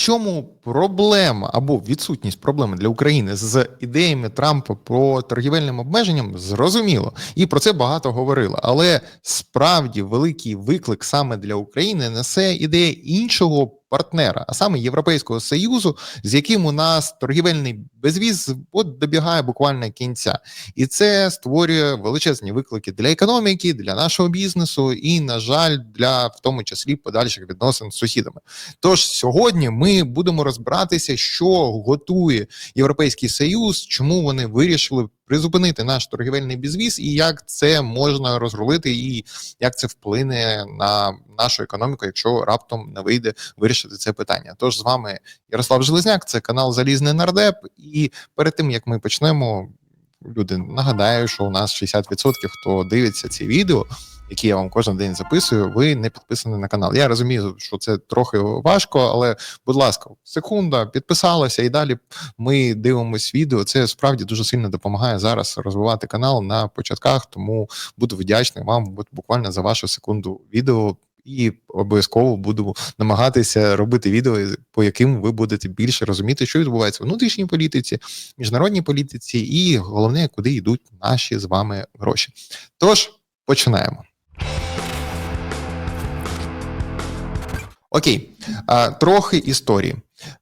чому проблема або відсутність проблеми для України з ідеями Трампа про торгівельним обмеженням зрозуміло, і про це багато говорили. Але справді великий виклик саме для України несе ідея іншого партнера, а саме Європейського союзу, з яким у нас торгівельний безвіз от добігає буквально кінця, і це створює величезні виклики для економіки, для нашого бізнесу і, на жаль, для в тому числі подальших відносин з сусідами. Тож сьогодні ми будемо розбиратися, що готує Європейський Союз, чому вони вирішили призупинити наш торгівельний безвіз, і як це можна розрулити, і як це вплине на нашу економіку, якщо раптом не вийде вирішити це питання. Тож з вами Ярослав Железняк, це канал Залізний Нардеп. І перед тим як ми почнемо, люди нагадаю, що у нас 60% хто дивиться ці відео які я вам кожен день записую, ви не підписані на канал. Я розумію, що це трохи важко, але будь ласка, секунда, підписалася, і далі ми дивимось відео. Це справді дуже сильно допомагає зараз розвивати канал на початках. Тому буду вдячний вам буквально за вашу секунду відео. І обов'язково буду намагатися робити відео, по яким ви будете більше розуміти, що відбувається в внутрішній політиці, міжнародній політиці, і головне, куди йдуть наші з вами гроші. Тож починаємо. Окей, трохи історії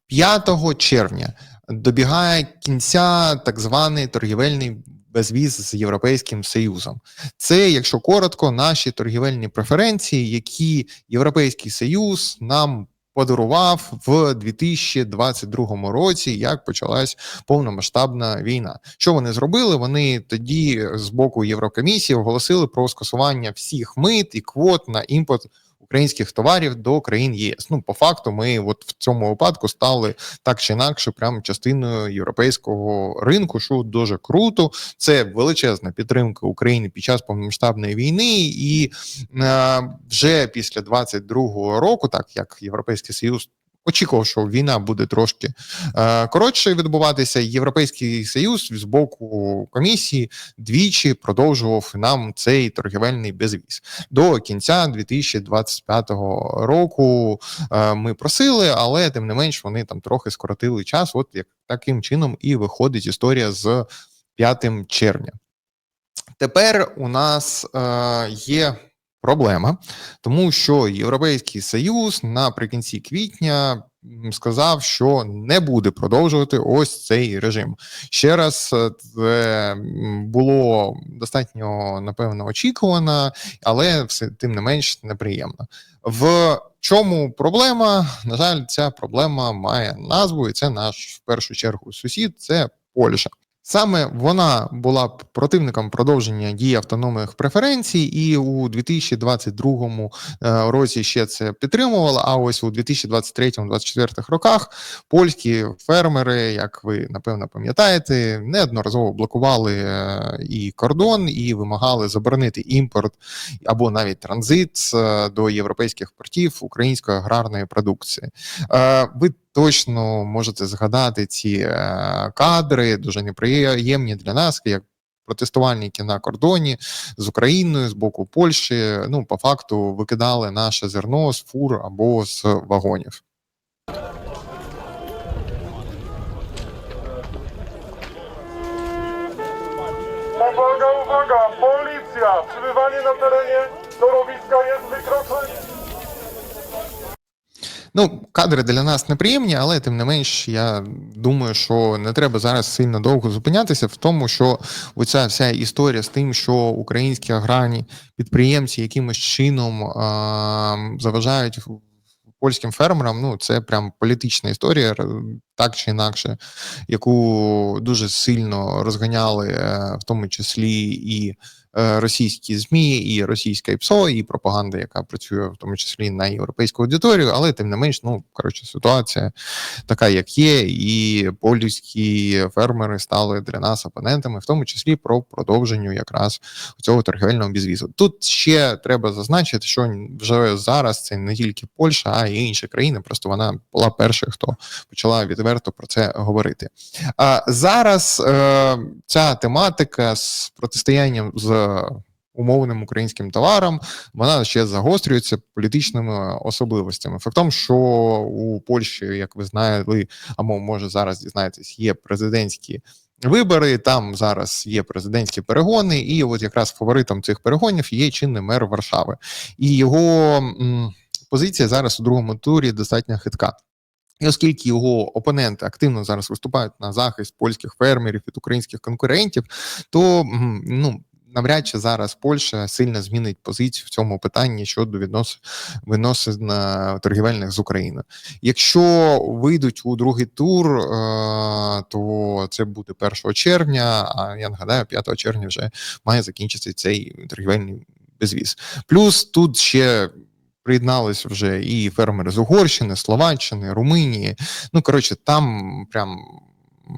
5 червня добігає кінця так званий торгівельний безвіз з Європейським Союзом. Це, якщо коротко, наші торгівельні преференції, які Європейський Союз нам подарував в 2022 році, як почалась повномасштабна війна. Що вони зробили? Вони тоді з боку Єврокомісії оголосили про скасування всіх мит і квот на імпорт українських товарів до країн ЄС. Ну по факту, ми от в цьому випадку стали так чи інакше, прямо частиною європейського ринку, що дуже круто. Це величезна підтримка України під час повномасштабної війни, і е, вже після 22-го року, так як європейський союз очікував, що війна буде трошки е, коротше відбуватися. Європейський союз з боку комісії двічі продовжував нам цей торгівельний безвіз до кінця 2025 року. Е, ми просили, але тим не менш вони там трохи скоротили час. От як таким чином і виходить історія з 5 червня. Тепер у нас е, є проблема, тому що Європейський Союз наприкінці квітня сказав, що не буде продовжувати ось цей режим. Ще раз е, це було достатньо напевно очікувано, але все тим не менш неприємно. В чому проблема? На жаль, ця проблема має назву, і це наш в першу чергу сусід. Це Польща. Саме вона була противником продовження дії автономних преференцій, і у 2022 е, році ще це підтримувала. А ось у 2023-2024 роках польські фермери, як ви напевно пам'ятаєте, неодноразово блокували е, і кордон, і вимагали заборонити імпорт або навіть транзит е, до європейських портів української аграрної продукції. Ви точно можете згадати ці е, кадри, дуже неприємні для нас, як протестувальники на кордоні з Україною з боку Польщі. Ну, по факту викидали наше зерно з фур або з вагонів. Uwaga, uwaga! Policja! Przybywanie na terenie torowiska jest wykroczenie. Ну, кадри для нас неприємні, але тим не менш, я думаю, що не треба зараз сильно довго зупинятися в тому, що оця вся історія з тим, що українські аграрні підприємці якимось чином а, заважають польським фермерам. Ну це прям політична історія, так чи інакше, яку дуже сильно розганяли, е, в тому числі і. Е, російські змі, і російська ІПСО, і пропаганда, яка працює в тому числі на європейську аудиторію, але тим не менш, ну коротше, ситуація така, як є, і польські фермери стали для нас опонентами, в тому числі про продовженню якраз цього торгівельного безвізу. Тут ще треба зазначити, що вже зараз це не тільки Польща, а й інші країни. Просто вона була першою, хто почала відверто про це говорити. А зараз е, ця тематика з протистоянням з умовним українським товарам, вона ще загострюється політичними особливостями. Фактом, що у Польщі, як ви знаєте, або може зараз дізнаєтесь, є президентські вибори. Там зараз є президентські перегони, і от якраз фаворитом цих перегонів є чинний мер Варшави, і його м, позиція зараз у другому турі достатньо хитка. І оскільки його опоненти активно зараз виступають на захист польських фермерів від українських конкурентів, то ну. Навряд чи зараз Польща сильно змінить позицію в цьому питанні щодо віднос відносин е, торгівельних з Україною. Якщо вийдуть у другий тур, е, то це буде 1 червня. А я нагадаю, 5 червня вже має закінчитися цей торгівельний безвіз. Плюс тут ще. Приєднались вже і фермери з Угорщини, Словаччини, Румунії. Ну коротше, там прям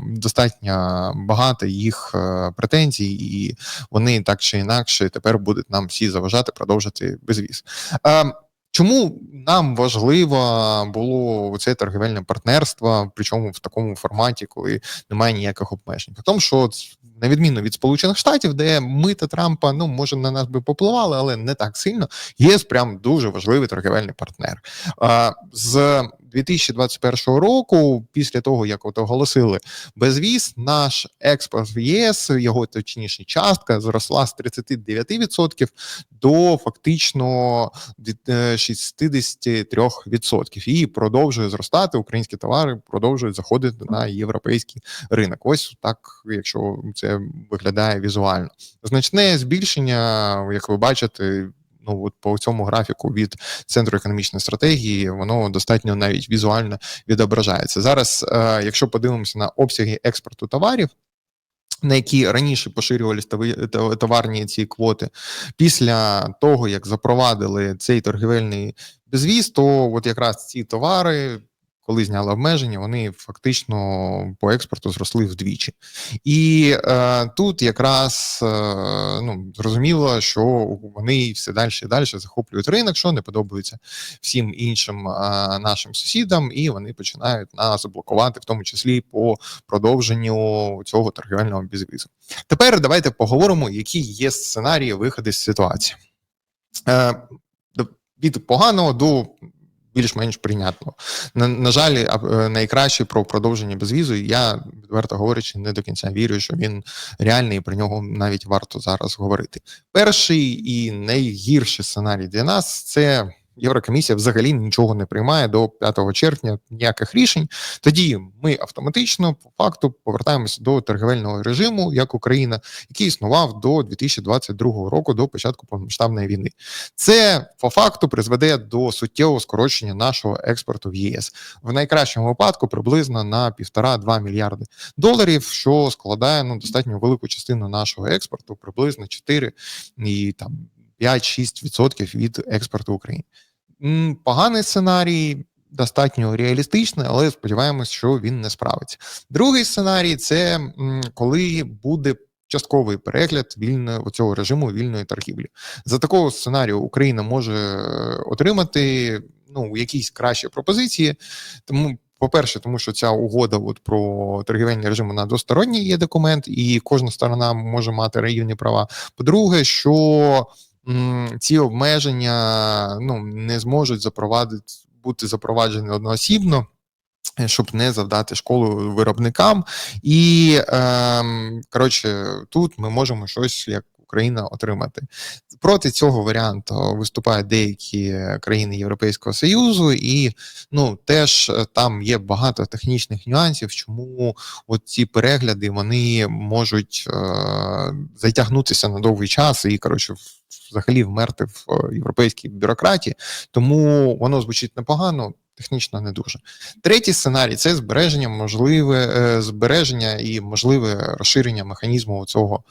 достатньо багато їх е, претензій, і вони так чи інакше тепер будуть нам всі заважати продовжити безвіз. Е, Чому нам важливо було це торгівельне партнерство, причому в такому форматі, коли немає ніяких обмежень? Тому що на відміну від Сполучених Штатів, де мита Трампа ну може на нас би попливали, але не так сильно. ЄС прям дуже важливий торгівельний партнер. З 2021 року, після того як от оголосили безвіз, наш експорт в ЄС, його точніше частка зросла з 39% до фактично від, е, 63% і продовжує зростати. Українські товари продовжують заходити на європейський ринок. Ось так, якщо це виглядає візуально. Значне збільшення, як ви бачите. Ну, от по цьому графіку від центру економічної стратегії воно достатньо навіть візуально відображається. Зараз, е, якщо подивимося на обсяги експорту товарів, на які раніше поширювалися товарні ці квоти, після того як запровадили цей торгівельний безвіз, то от якраз ці товари. Коли зняли обмеження, вони фактично по експорту зросли вдвічі, і е, тут якраз е, ну зрозуміло, що вони все далі і далі захоплюють ринок, що не подобається всім іншим е, нашим сусідам, і вони починають нас блокувати, в тому числі по продовженню цього торгівельного безвізу. Тепер давайте поговоримо, які є сценарії виходу з ситуації. Е, від поганого до більш-менш прийнятного. На, на жаль, е, найкраще про продовження безвізу. Я відверто говорячи, не до кінця вірю, що він реальний, і про нього навіть варто зараз говорити. Перший і найгірший сценарій для нас це. Єврокомісія взагалі нічого не приймає до 5 червня ніяких рішень. Тоді ми автоматично по факту повертаємося до торгівельного режиму як Україна, який існував до 2022 року, до початку повномасштабної війни. Це по факту призведе до суттєвого скорочення нашого експорту в ЄС в найкращому випадку приблизно на 1,5-2 мільярди доларів, що складає ну достатньо велику частину нашого експорту, приблизно 4 і там 5-6% від експорту України. Поганий сценарій. Достатньо реалістичний, але сподіваємось, що він не справиться. Другий сценарій це коли буде частковий перегляд вільного цього режиму вільної торгівлі. За такого сценарію Україна може отримати ну якісь кращі пропозиції. Тому, по-перше, тому що ця угода от про торгівельний режим вона двосторонній є документ, і кожна сторона може мати рівні права. По-друге, що ці обмеження ну не зможуть запровадити бути запроваджені одноосібно. е, Щоб не завдати школу виробникам, і ем, коротше, тут ми можемо щось як Україна отримати. Проти цього варіанту виступають деякі країни Європейського Союзу, і ну теж е, там є багато технічних нюансів, чому от ці перегляди вони можуть е, затягнутися на довгий час і коротше взагалі вмерти в е, європейській бюрократії. Тому воно звучить непогано. Технічно не дуже. Третій сценарій це збереження, можливе е, збереження і можливе розширення механізму цього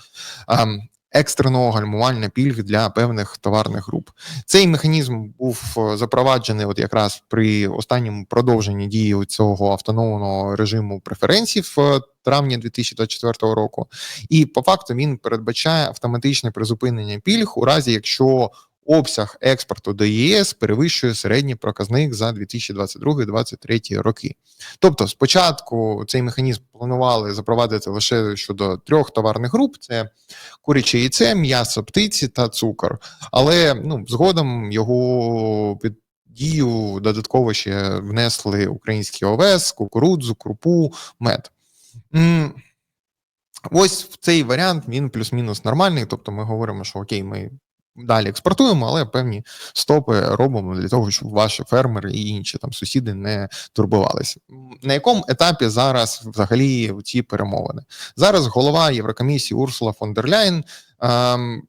ем, екстреного гальмування пільг для певних товарних груп. Цей механізм був е, запроваджений от якраз при останньому продовженні дії цього автономного режиму преференцій в е, травні 2024 року. І по факту він передбачає автоматичне призупинення пільг у разі, якщо обсяг експорту до ЄС перевищує середній проказник за 2022-2023 роки. Тобто, спочатку цей механізм планували запровадити лише щодо трьох товарних груп: це куряче яйце, м'ясо птиці та цукор. Але ну, згодом його під дію додатково ще внесли український овес, кукурудзу, крупу, мед. Ось в цей варіант він плюс-мінус нормальний. Тобто ми говоримо, що окей, ми далі експортуємо, але певні стопи робимо для того, щоб ваші фермери і інші там сусіди не турбувалися. На якому етапі зараз взагалі ці перемовини? Зараз голова Єврокомісії Урсула фон дер Ляйн. ем,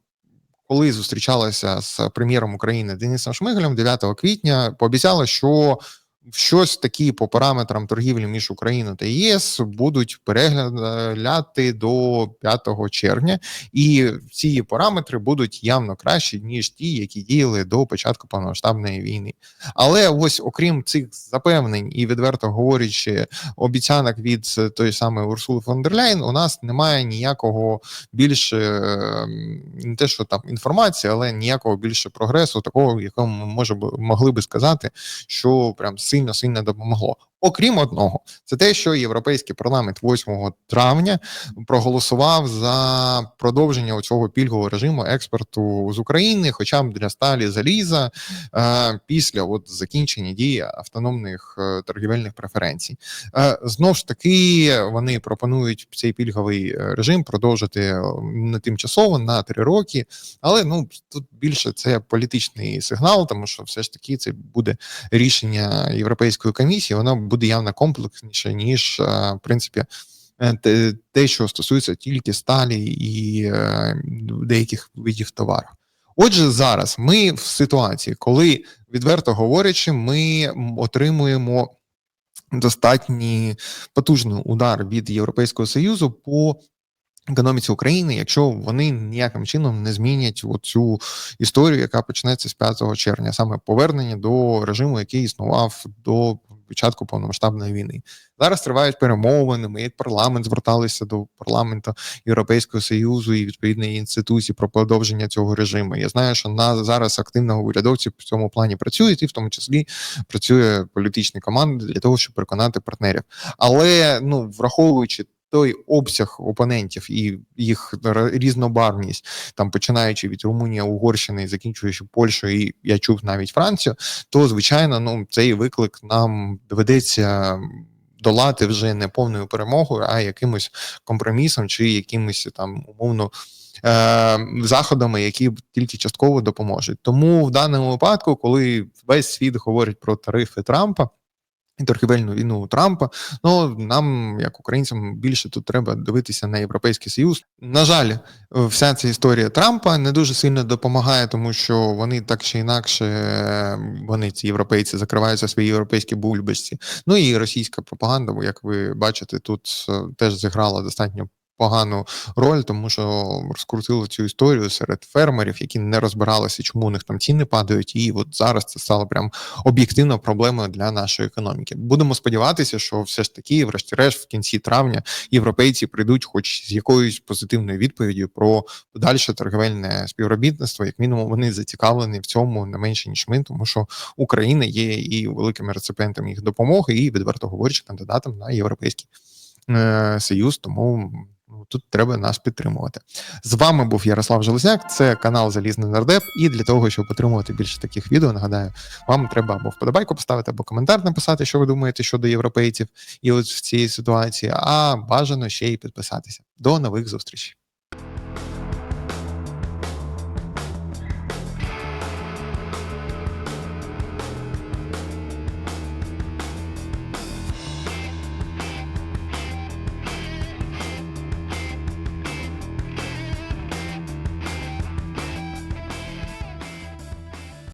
коли зустрічалася з прем'єром України Денисом Шмигалем 9 квітня, пообіцяла, що щось такі по параметрам торгівлі між Україною та ЄС будуть переглядати до 5 червня, і ці параметри будуть явно кращі ніж ті, які діяли до початку повномасштабної війни. Але ось окрім цих запевнень і відверто говорячи обіцянок від тої самої Урсули фон дер Ляйн, у нас немає ніякого більше ем, не те, що там інформації, але ніякого більше прогресу, такого, якому ми може могли би сказати, що прям сильно сильно допомогло. Окрім одного, це те, що Європейський парламент 8 травня проголосував за продовження цього пільгового режиму експорту з України, хоча б для сталі заліза е, після от закінчення дії автономних е, торгівельних преференцій. Е, Знову ж таки, вони пропонують цей пільговий режим продовжити не тимчасово на три роки, але ну тут більше це політичний сигнал, тому що все ж таки це буде рішення Європейської комісії, воно буде явно комплексніше, ніж е, в принципі. е, те- що стосується тільки сталі і е, деяких видів товару. Отже, зараз ми в ситуації, коли, відверто говорячи, ми отримуємо достатній потужний удар від Європейського Союзу по економіці України, якщо вони ніяким чином не змінять цю історію, яка почнеться з 5 червня, саме повернення до режиму, який існував до початку повномасштабної війни. Зараз тривають перемовини. Ми як парламент зверталися до парламенту Європейського союзу і відповідної інституції про продовження цього режиму. Я знаю, що на зараз активно урядовці в цьому плані працюють, і в тому числі працює політична команда для того, щоб переконати партнерів. Але ну враховуючи. Той обсяг опонентів і їх різнобарвність, там починаючи від Румунії, Угорщини, і закінчуючи Польщею, і я чув навіть Францію, то звичайно, ну цей виклик нам доведеться долати вже не повною перемогою, а якимось компромісом чи якимось там умовно. е, Заходами, які тільки частково допоможуть, тому в даному випадку, коли весь світ говорить про тарифи Трампа і торгівельну війну Трампа, ну нам, як українцям, більше тут треба дивитися на європейський союз. На жаль, вся ця історія Трампа не дуже сильно допомагає, тому що вони так чи інакше, вони ці європейці закриваються свої європейські бульбашці. Ну і російська пропаганда, як ви бачите, тут е, теж зіграла достатньо. Погану роль, тому що розкрутили цю історію серед фермерів, які не розбиралися, чому у них там ціни падають, і от зараз це стало прям об'єктивно проблемою для нашої економіки. Будемо сподіватися, що все ж таки, врешті-решт, в кінці травня європейці прийдуть, хоч з якоюсь позитивною відповіддю про подальше торговельне співробітництво. Як мінімум, вони зацікавлені в цьому не менше ніж ми, тому що Україна є і великим реципієнтом їх допомоги, і відверто говорячи, кандидатом на європейський е, союз. Тому тут треба нас підтримувати. З вами був Ярослав Железняк, це канал Залізний Нардеп. І для того, щоб отримувати більше таких відео, нагадаю, вам треба або вподобайку поставити, або коментар написати, що ви думаєте щодо європейців і от в цій ситуації, а бажано ще й підписатися. До нових зустрічей.